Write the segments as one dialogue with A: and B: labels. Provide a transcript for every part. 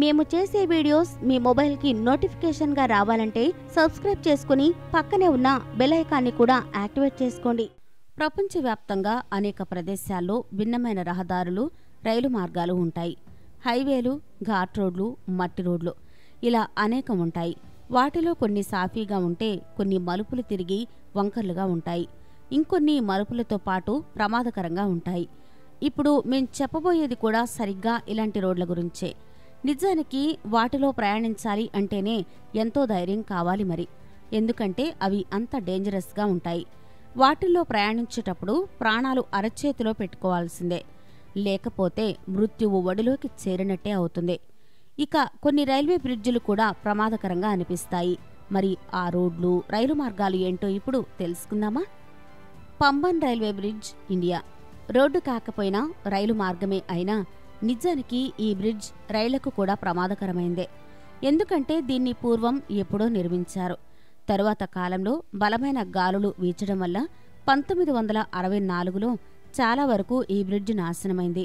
A: మేము చేసే వీడియోస్ మీ మొబైల్కి నోటిఫికేషన్గా రావాలంటే సబ్స్క్రైబ్ చేసుకుని పక్కనే ఉన్న బెల్ ఐకాన్ని కూడా యాక్టివేట్ చేసుకోండి. ప్రపంచవ్యాప్తంగా అనేక ప్రదేశాల్లో భిన్నమైన రహదారులు రైలు మార్గాలు ఉంటాయి. హైవేలు ఘాట్ రోడ్లు మట్టి రోడ్లు ఇలా అనేకం ఉంటాయి. వాటిలో కొన్ని సాఫీగా ఉంటే కొన్ని మలుపులు తిరిగి వంకర్లుగా ఉంటాయి. ఇంకొన్ని మలుపులతో పాటు ప్రమాదకరంగా ఉంటాయి. ఇప్పుడు మేము చెప్పబోయేది కూడా సరిగ్గా ఇలాంటి రోడ్ల గురించే. నిజానికి వాటిలో ప్రయాణించాలి అంటేనే ఎంతో ధైర్యం కావాలి మరి. ఎందుకంటే అవి అంత డేంజరస్గా ఉంటాయి. వాటిల్లో ప్రయాణించేటప్పుడు ప్రాణాలు అరచేతిలో పెట్టుకోవాల్సిందే. లేకపోతే మృత్యువు ఒడిలోకి చేరినట్టే అవుతుంది. ఇక కొన్ని రైల్వే బ్రిడ్జిలు కూడా ప్రమాదకరంగా అనిపిస్తాయి. మరి ఆ రోడ్లు రైలు మార్గాలు ఏంటో ఇప్పుడు తెలుసుకుందామా? Pamban railway bridge India. Road కాకపోయినా రైలు మార్గమే అయినా నిజానికి ఈ బ్రిడ్జ్ రైళ్ళకు కూడా ప్రమాదకరమైందే. ఎందుకంటే దీన్ని పూర్వం ఎప్పుడో నిర్మించారు. తరువాత కాలంలో బలమైన గాలులు వీచడం వల్ల పంతొమ్మిది వందల అరవై నాలుగులో చాలా వరకు ఈ బ్రిడ్జ్ నాశనమైంది.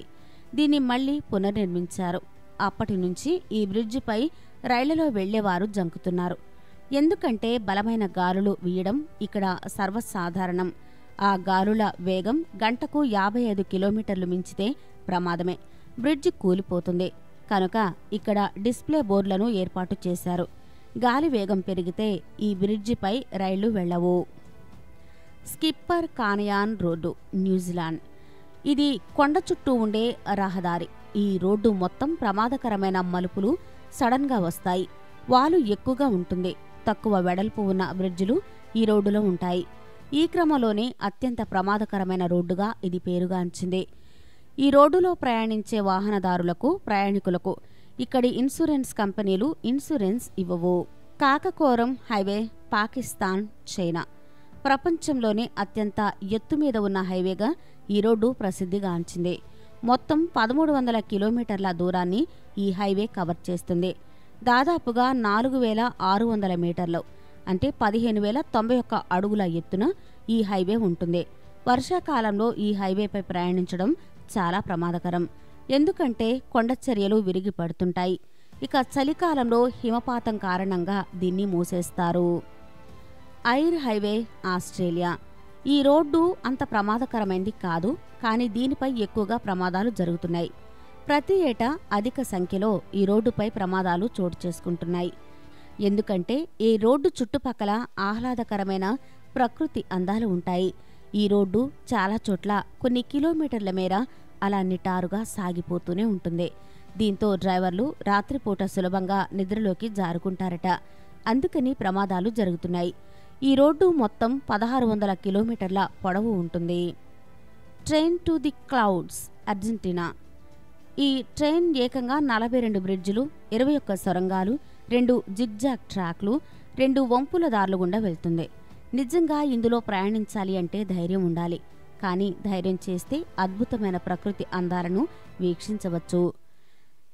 A: దీన్ని మళ్ళీ పునర్నిర్మించారు. అప్పటి నుంచి ఈ బ్రిడ్జిపై రైళ్ళలో వెళ్ళేవారు జంకుతున్నారు. ఎందుకంటే బలమైన గాలులు వీయడం ఇక్కడ సర్వసాధారణం. ఆ గాలుల వేగం గంటకు యాభై ఐదు కిలోమీటర్లు మించితే ప్రమాదమే. బ్రిడ్జ్ కూలిపోతుంది. కనుక ఇక్కడ డిస్ప్లే బోర్డులను ఏర్పాటు చేశారు. గాలి వేగం పెరిగితే ఈ బ్రిడ్జిపై రైళ్ళు వెళ్ళవు స్కిప్పర్ కానయాన్ రోడ్డు న్యూజిలాండ్. ఇది కొండ చుట్టూ ఉండే రహదారి. ఈ రోడ్డు మొత్తం ప్రమాదకరమైన మలుపులు సడన్గా వస్తాయి. వాలు ఎక్కువగా ఉంటుంది. తక్కువ వెడల్పు ఉన్న బ్రిడ్జిలు ఈ రోడ్డులో ఉంటాయి. ఈ క్రమంలోనే అత్యంత ప్రమాదకరమైన రోడ్డుగా ఇది పేరుగాంచింది. ఈ రోడ్డులో ప్రయాణించే వాహనదారులకు ప్రయాణికులకు ఇక్కడి ఇన్సూరెన్స్ కంపెనీలు ఇన్సూరెన్స్ ఇవ్వవు. Karakoram highway Pakistan China. ప్రపంచంలోనే అత్యంత ఎత్తు మీద ఉన్న హైవేగా ఈ రోడ్డు ప్రసిద్ధిగాంచింది. మొత్తం పదమూడు వందల కిలోమీటర్ల దూరాన్ని ఈ హైవే కవర్ చేస్తుంది. దాదాపుగా నాలుగు వేల ఆరు వందల మీటర్లు అంటే పదిహేను వేల తొంభై ఒక్క అడుగుల ఎత్తున ఈ హైవే ఉంటుంది. వర్షాకాలంలో ఈ హైవేపై ప్రయాణించడం చాలా ప్రమాదకరం. ఎందుకంటే కొండచర్యలు విరిగి పడుతుంటాయి ఇక చలికాలంలో హిమపాతం కారణంగా దీన్ని మూసేస్తారు. Eyre highway Australia. ఈ రోడ్డు అంత ప్రమాదకరమైంది కాదు కానీ దీనిపై ఎక్కువగా ప్రమాదాలు జరుగుతున్నాయి. ప్రతి ఏటా అధిక సంఖ్యలో ఈ రోడ్డుపై ప్రమాదాలు చోటు చేసుకుంటున్నాయి. ఎందుకంటే ఈ రోడ్డు చుట్టుపక్కల ఆహ్లాదకరమైన ప్రకృతి అందాలు ఉంటాయి. ఈ రోడ్డు చాలా చోట్ల కొన్ని కిలోమీటర్ల మేర అలా నిటారుగా సాగిపోతూనే ఉంటుంది. దీంతో డ్రైవర్లు రాత్రిపూట సులభంగా నిద్రలోకి జారుకుంటారట. అందుకని ప్రమాదాలు జరుగుతున్నాయి. ఈ రోడ్డు మొత్తం పదహారు వందల కిలోమీటర్ల పొడవు ఉంటుంది. Train to the clouds Argentina. ఈ ట్రైన్ ఏకంగా నలభై రెండు బ్రిడ్జిలు ఇరవై ఒక్క సొరంగాలు రెండు జిగ్జాగ్ ట్రాక్లు రెండు వంపుల దారులు గుండా వెళ్తుంది. నిజంగా ఇందులో ప్రయాణించాలి అంటే ధైర్యం ఉండాలి. కానీ ధైర్యం చేస్తే అద్భుతమైన ప్రకృతి అందాలను వీక్షించవచ్చు.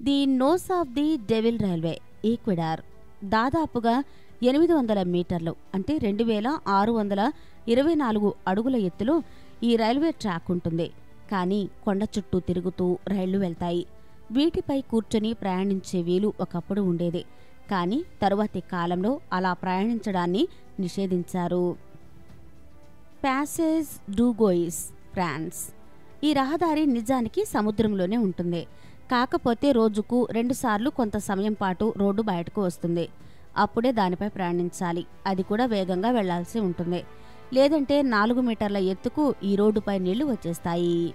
A: The nose of the devil railway Ecuador. దాదాపుగా ఎనిమిది వందల మీటర్లు అంటే రెండు వేల ఆరు వందల ఇరవై నాలుగు అడుగుల ఎత్తులో ఈ రైల్వే ట్రాక్ ఉంటుంది. కానీ కొండ చుట్టూ తిరుగుతూ రైళ్ళు వెళ్తాయి. వీటిపై కూర్చొని ప్రయాణించే వీలు ఒకప్పుడు ఉండేది. కానీ తరువాతి కాలంలో అలా ప్రయాణించడాన్ని నిషేధించారు. ప్యాసేజ్ డూగోయిస్ ఫ్రాన్స్ ఈ రహదారి నిజానికి సముద్రంలోనే ఉంటుంది. కాకపోతే రోజుకు రెండుసార్లు కొంత సమయం పాటు రోడ్డు బయటకు వస్తుంది. అప్పుడే దానిపై ప్రయాణించాలి. అది కూడా వేగంగా వెళ్ళాల్సి ఉంటుంది. లేదంటే నాలుగు మీటర్ల ఎత్తుకు ఈ రోడ్డుపై నీళ్ళు వచ్చేస్తాయి.